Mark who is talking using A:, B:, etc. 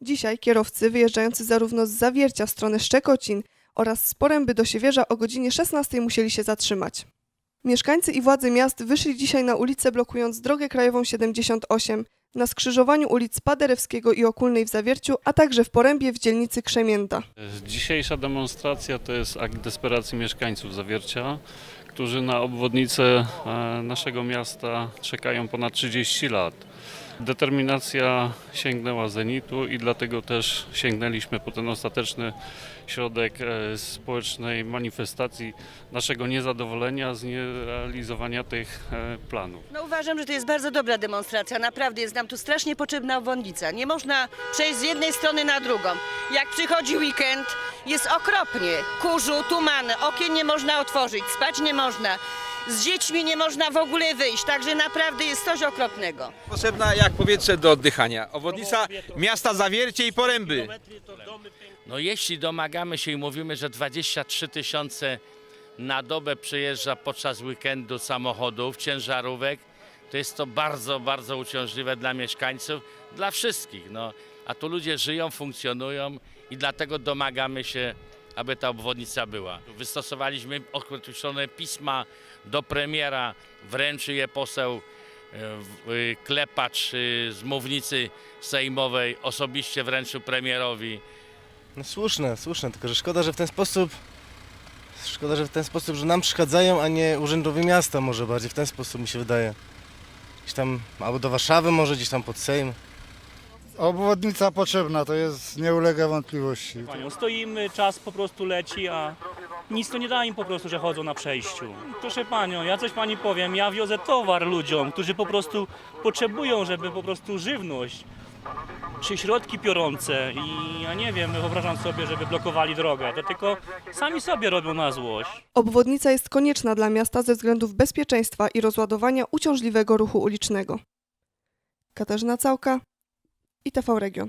A: Dzisiaj kierowcy wyjeżdżający zarówno z Zawiercia w stronę Szczekocin oraz z Poręby do Siewierza o godzinie 16 musieli się zatrzymać. Mieszkańcy i władze miast wyszli dzisiaj na ulicę blokując drogę krajową 78 na skrzyżowaniu ulic Paderewskiego i Okulnej w Zawierciu, a także w Porębie w dzielnicy Krzemięta.
B: Dzisiejsza demonstracja to jest akt desperacji mieszkańców Zawiercia, którzy na obwodnicę e, naszego miasta czekają ponad 30 lat. Determinacja sięgnęła zenitu i dlatego też sięgnęliśmy po ten ostateczny środek e, społecznej manifestacji naszego niezadowolenia z nierealizowania tych e, planów.
C: No uważam, że to jest bardzo dobra demonstracja. Naprawdę jest nam tu strasznie potrzebna obwodnica. Nie można przejść z jednej strony na drugą. Jak przychodzi weekend, jest okropnie. Kurzu, tumany, okien nie można otworzyć, spać nie można. Z dziećmi nie można w ogóle wyjść, także naprawdę jest coś okropnego.
D: Potrzebna jak powietrze do oddychania. Obwodnica miasta Zawiercie i Poręby.
E: No jeśli domagamy się i mówimy, że 23 tysiące na dobę przyjeżdża podczas weekendu samochodów, ciężarówek, to jest to bardzo, bardzo uciążliwe dla mieszkańców, dla wszystkich. No. A tu ludzie żyją, funkcjonują i dlatego domagamy się, aby ta obwodnica była. Wystosowaliśmy określone pisma do premiera, wręczy je poseł e, y, Klepacz y, z mównicy sejmowej, osobiście wręczył premierowi.
F: No słuszne, słuszne, tylko że szkoda, że w ten sposób szkoda, że w ten sposób, że nam przeszkadzają, a nie urzędowi miasta może bardziej w ten sposób mi się wydaje. Gdzieś tam, albo do Warszawy może, gdzieś tam pod Sejm.
G: Obwodnica potrzebna, to jest, nie ulega wątpliwości.
H: Panią, stoimy, czas po prostu leci, a nic to nie da im po prostu, że chodzą na przejściu. Proszę panią, ja coś pani powiem, ja wiozę towar ludziom, którzy po prostu potrzebują, żeby po prostu żywność, czy środki piorące i ja nie wiem, wyobrażam sobie, żeby blokowali drogę, to tylko sami sobie robią na złość.
A: Obwodnica jest konieczna dla miasta ze względów bezpieczeństwa i rozładowania uciążliwego ruchu ulicznego. Katarzyna Całka, ITV Region.